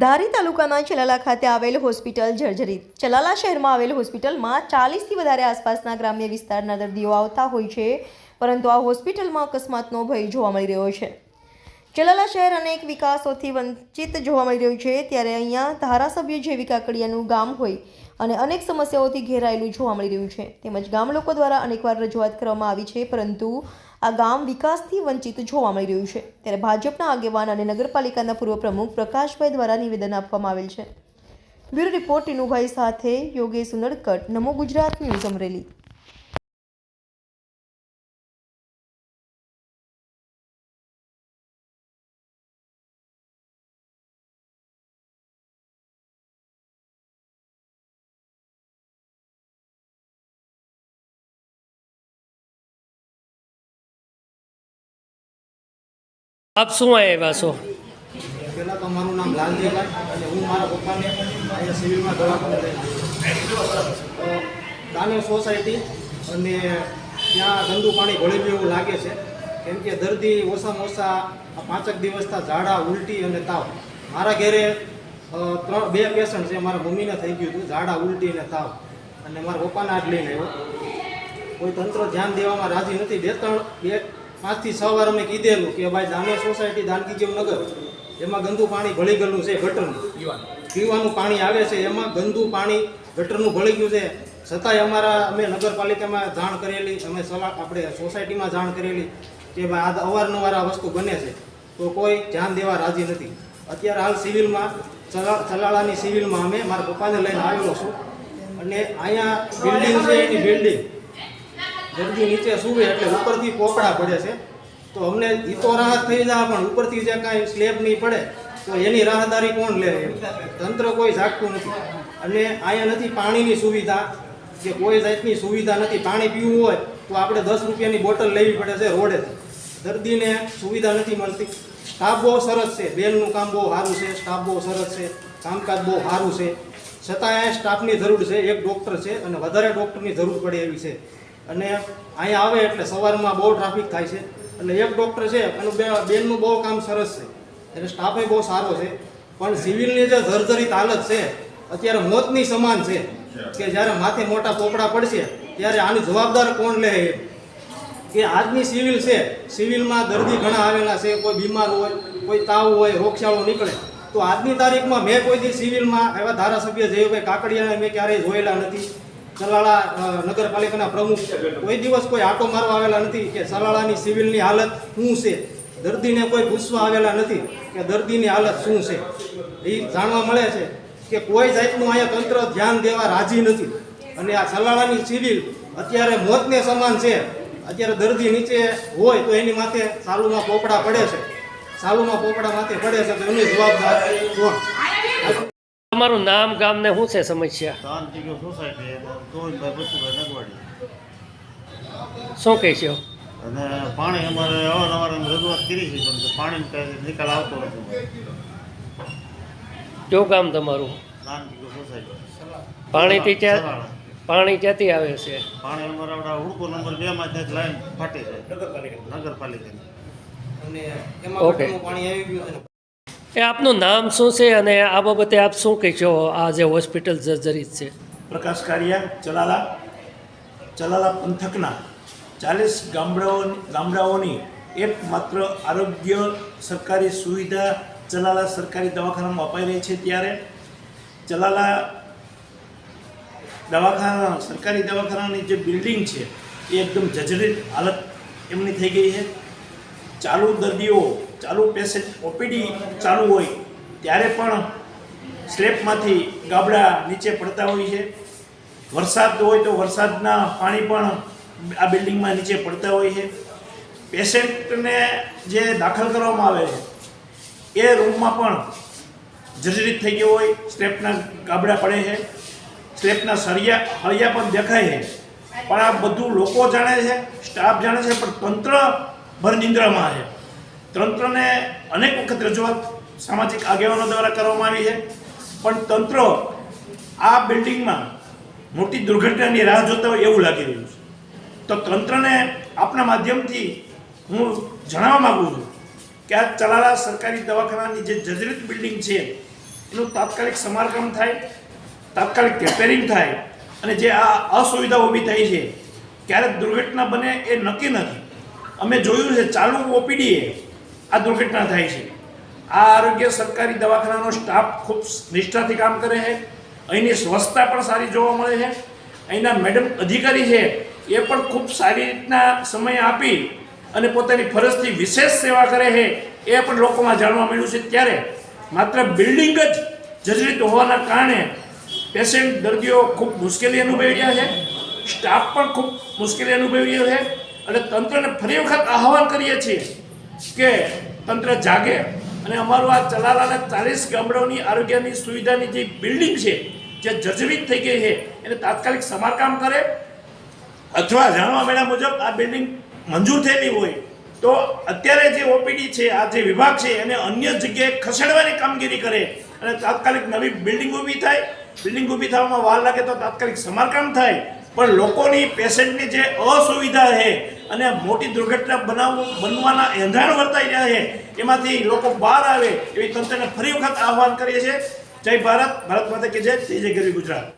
ધારી તાલુકાના ચલાલા ખાતે આવેલ હોસ્પિટલ જર્જરિત. ચલાલા શહેરમાં આવેલ હોસ્પિટલમાં ચાલીસથી વધારે આસપાસના ગ્રામ્ય વિસ્તારના દર્દીઓ આવતા હોય છે, પરંતુ આ હોસ્પિટલમાં અકસ્માતનો ભય જોવા મળી રહ્યો છે. ચલાલા શહેર અનેક વિકાસોથી વંચિત જોવા મળી રહ્યું છે, ત્યારે અહીંયા ધારાસભ્ય જેવી કાકડિયાનું ગામ હોય અને અનેક સમસ્યાઓથી ઘેરાયેલું જોવા મળી રહ્યું છે. તેમજ ગામ લોકો દ્વારા અનેકવાર રજૂઆત કરવામાં આવી છે, પરંતુ આ ગામ વિકાસથી વંચિત જોવા મળી રહ્યું છે. ત્યારે ભાજપના આગેવાન અને નગરપાલિકાના પૂર્વ પ્રમુખ પ્રકાશભાઈ દ્વારા નિવેદન આપવામાં આવેલ છે. બ્યુરો રિપોર્ટ ટીનુભાઈ સાથે યોગેશ ઉનડકટ. નમો ગુજરાત ન્યૂઝ અમરેલી. આપ શું આવ્યા છો? પહેલાં તો મારું નામ લાલજીભાઈ અને હું મારા પપ્પાને અહીંયા સિવિલમાં દવાખાને દાનવ સોસાયટી અને ત્યાં ગંદુ પાણી ભળી ગયું એવું લાગે છે. કેમ દર્દી ઓછામાં ઓછા પાંચક દિવસતા ઝાડા, ઉલટી અને તાવ. મારા ઘેરે ત્રણ, બે પેશન્ટ છે, મારા મમ્મીને થઈ ગયું હતું, ઝાડા, ઉલટી અને તાવ. અને મારા પપ્પાને આજ લઈને આવ્યો. કોઈ તંત્ર ધ્યાન દેવામાં રાજી નથી. બે, ત્રણ, બે પાંચથી છ વાર અમે કીધેલું કે ભાઈ દામે સોસાયટી દાનકીજીવ નગર એમાં ગંદુ પાણી ભળી ગયેલું છે ગટરનું. પીવાનું. પાણી આવે છે એમાં ગંદુ પાણી ગટરનું ભળી ગયું છે. છતાંય અમારા અમે નગરપાલિકામાં જાણ કરેલી અમે સલાહ આપણે સોસાયટીમાં જાણ કરેલી કે ભાઈ આ અવારનવાર આ વસ્તુ બને છે. તો કોઈ ધ્યાન દેવા રાજી નથી. અત્યારે હાલ સિવિલમાં ચલા ચલાળાની સિવિલમાં અમે મારા પપ્પાને લઈને આવેલો છું. અને અહીંયા બિલ્ડિંગ છે એની બિલ્ડિંગ. દર્દી નીચે સૂવે એટલે ઉપરથી પોપડા પડે છે. તો અમને ઈ તો રાહત થઈ જાય પણ ઉપરથી જે કાંઈ સ્લેબ નહીં પડે, તો એની રાહદારી કોણ લે? તંત્ર કોઈ જાગતું નથી. અને અહીંયા નથી પાણીની સુવિધા. કે કોઈ જાતની સુવિધા નથી, પાણી પીવું હોય, તો આપણે દસ રૂપિયાની બોટલ લેવી પડે છે રોડેથી દર્દીને સુવિધા નથી મળતી. સ્ટાફ બહુ સરસ છે. બેનનું કામ બહુ સારું છે. સ્ટાફ બહુ સરસ છે. કામકાજ બહુ સારું છે. છતાં અહીંયા સ્ટાફની જરૂર છે. એક ડૉક્ટર છે અને વધારે ડૉક્ટરની જરૂર પડે એવી છે. અને અહીંયા આવે એટલે સવારમાં બહુ ટ્રાફિક થાય છે. એટલે એક ડૉક્ટર છે, અને બે બેનનું બહુ કામ સરસ છે. એટલે સ્ટાફે બહુ સારો છે. પણ સિવિલની જે જર્જરિત હાલત છે, અત્યારે મોતની સમાન છે. કે જ્યારે માથે મોટા પોપડા પડશે, ત્યારે આની જવાબદાર કોણ લે કે આજની સિવિલ છે, સિવિલમાં દર્દી ઘણા આવેલા છે, કોઈ બીમાર હોય, કોઈ તાવ હોય, રોગચાળો નીકળે. તો આજની તારીખમાં મેં કોઈ દી સિવિલમાં એવા ધારાસભ્ય જયભાઈ કાકડિયાને મેં ક્યારેય જોયેલા નથી. સલાળા નગરપાલિકાના પ્રમુખ કોઈ દિવસ કોઈ આટો મારવા આવેલા નથી કે સલાળાની સિવિલની હાલત શું છે? દર્દીને કોઈ પૂછવા આવેલા નથી કે દર્દીની હાલત શું છે? એ જાણવા મળે છે કે કોઈ જાતનું અહીંયા તંત્ર ધ્યાન દેવા રાજી નથી. અને આ સલાળાની સિવિલ અત્યારે મોતને સમાન છે. અત્યારે દર્દી નીચે હોય તો એની માથે સાલુમાં પોપડા પડે છે. સાલુમાં પોપડા માથે પડે છે તો એની જવાબદાર કોણ તમારું નામ ગામ ને શું છે સમસ્યા? શું કહે છે? અને પાણી અમારે અવારનવાર રજૂઆત કરી છે પણ નિકાલ આવતો નથી. કયું ગામ તમારું? પાણીથી ક્યાં પાણી ક્યાંથી આવે છે? પાણી અમારા આપણા હુડકો નંબર બે માં ત્યાં લાઈન ફાટી છે નગરપાલિકાની. અને ઓકે. પાણી આવી ગયું છે. એ આપનું નામ શું છે અને આ બાબતે આપ શું કહેશો? આ જે હોસ્પિટલ જર્જરિત છે. પ્રકાશ કારિયા, ચલાલા. ચલાલા પંથકના ચાલીસ ગામડાઓ ગામડાઓની એકમાત્ર આરોગ્ય સરકારી સુવિધા ચલાલા સરકારી દવાખાનામાં અપાઈ રહી છે ત્યારે. ચલાલા દવાખાના સરકારી દવાખાનાની જે બિલ્ડિંગ છે, એ એકદમ જર્જરિત હાલત એમની થઈ ગઈ છે. ચાલુ દર્દીઓ ચાલુ પેશન્ટ ઓપીડી ચાલુ હોય, ત્યારે પણ સ્લેબમાંથી ગાબડા નીચે પડતા હોય છે. વરસાદ હોય તો વરસાદના પાણી પણ આ બિલ્ડિંગમાં નીચે પડતા હોય છે. પેશન્ટને જે દાખલ કરવામાં આવે છે, એ રૂમમાં પણ જર્જરિત થઈ ગયો હોય, સ્લેબના ગાબડા પડે છે. સ્લેબના સળિયા હળિયા પણ દેખાય છે. પણ આ બધું લોકો જાણે છે, સ્ટાફ જાણે છે, પણ તંત્ર ભરનિંદ્રામાં છે. તંત્રને અનેક વખત રજૂઆત સામાજિક આગેવાનો દ્વારા કરવામાં આવી છે. પણ તંત્ર આ બિલ્ડિંગમાં મોટી દુર્ઘટનાની રાહ જોતા હોય એવું લાગી રહ્યું છે. તો તંત્રને આપના માધ્યમથી હું જણાવવા માગું છું કે આ ચલાલા સરકારી દવાખાનાની જે જર્જરિત બિલ્ડિંગ છે, એનું તાત્કાલિક સમારકામ થાય, તાત્કાલિક રિપેરિંગ થાય અને જે આ અસુવિધા ઊભી થઈ છે, ક્યારેક દુર્ઘટના બને એ નક્કી નથી. અમે જોયું છે, ચાલુ ઓપીડીએ આ દુર્ઘટના થાય છે. આ આરોગ્ય સરકારી દવાખાનાનો સ્ટાફ ખૂબ નિષ્ઠાથી કામ કરે છે. અહીંની સ્વચ્છતા પણ સારી જોવા મળે છે. અહીંના મેડમ અધિકારી છે, એ પણ ખૂબ સારી રીતના સમય આપી અને પોતાની ફરજથી વિશેષ સેવા કરે છે, એ પણ લોકોમાં જાણવા મળ્યું છે. ત્યારે માત્ર બિલ્ડિંગ જ જર્જરિત હોવાના કારણે પેશન્ટ દર્દીઓ ખૂબ મુશ્કેલી અનુભવી રહ્યા છે. સ્ટાફ પણ ખૂબ મુશ્કેલી અનુભવી રહ્યો છે. અને તંત્રને ફરી વખત આહવાન કરીએ છીએ કે તંત્ર જાગે અને અમારું આ ચલાલાના ચાલીસ ગામડાઓની આરોગ્યની સુવિધાની જે બિલ્ડિંગ છે, જે જર્જરિત થઈ ગઈ છે, એને તાત્કાલિક સમારકામ કરે. અથવા જાણવા મળ્યા મુજબ આ બિલ્ડિંગ મંજૂર થયેલી હોય તો અત્યારે જે ઓપીડી છે, આ જે વિભાગ છે, એને અન્ય જગ્યાએ ખસેડવાની કામગીરી કરે અને તાત્કાલિક નવી બિલ્ડિંગ ઊભી થાય. બિલ્ડિંગ ઊભી થવામાં વાર લાગે તો તાત્કાલિક સમારકામ થાય. પણ લોકોની, પેશન્ટની જે અસુવિધા છે અને મોટી દુર્ઘટના બનાવવું બનવાના એંધાણ વર્તાઈ રહ્યા છે. એમાંથી લોકો બહાર આવે એવી તંત્રને ફરી વખત આહવાન કરીએ છીએ. જય ભારત. ભારત માતા કે જય જય ગરવી ગુજરાત.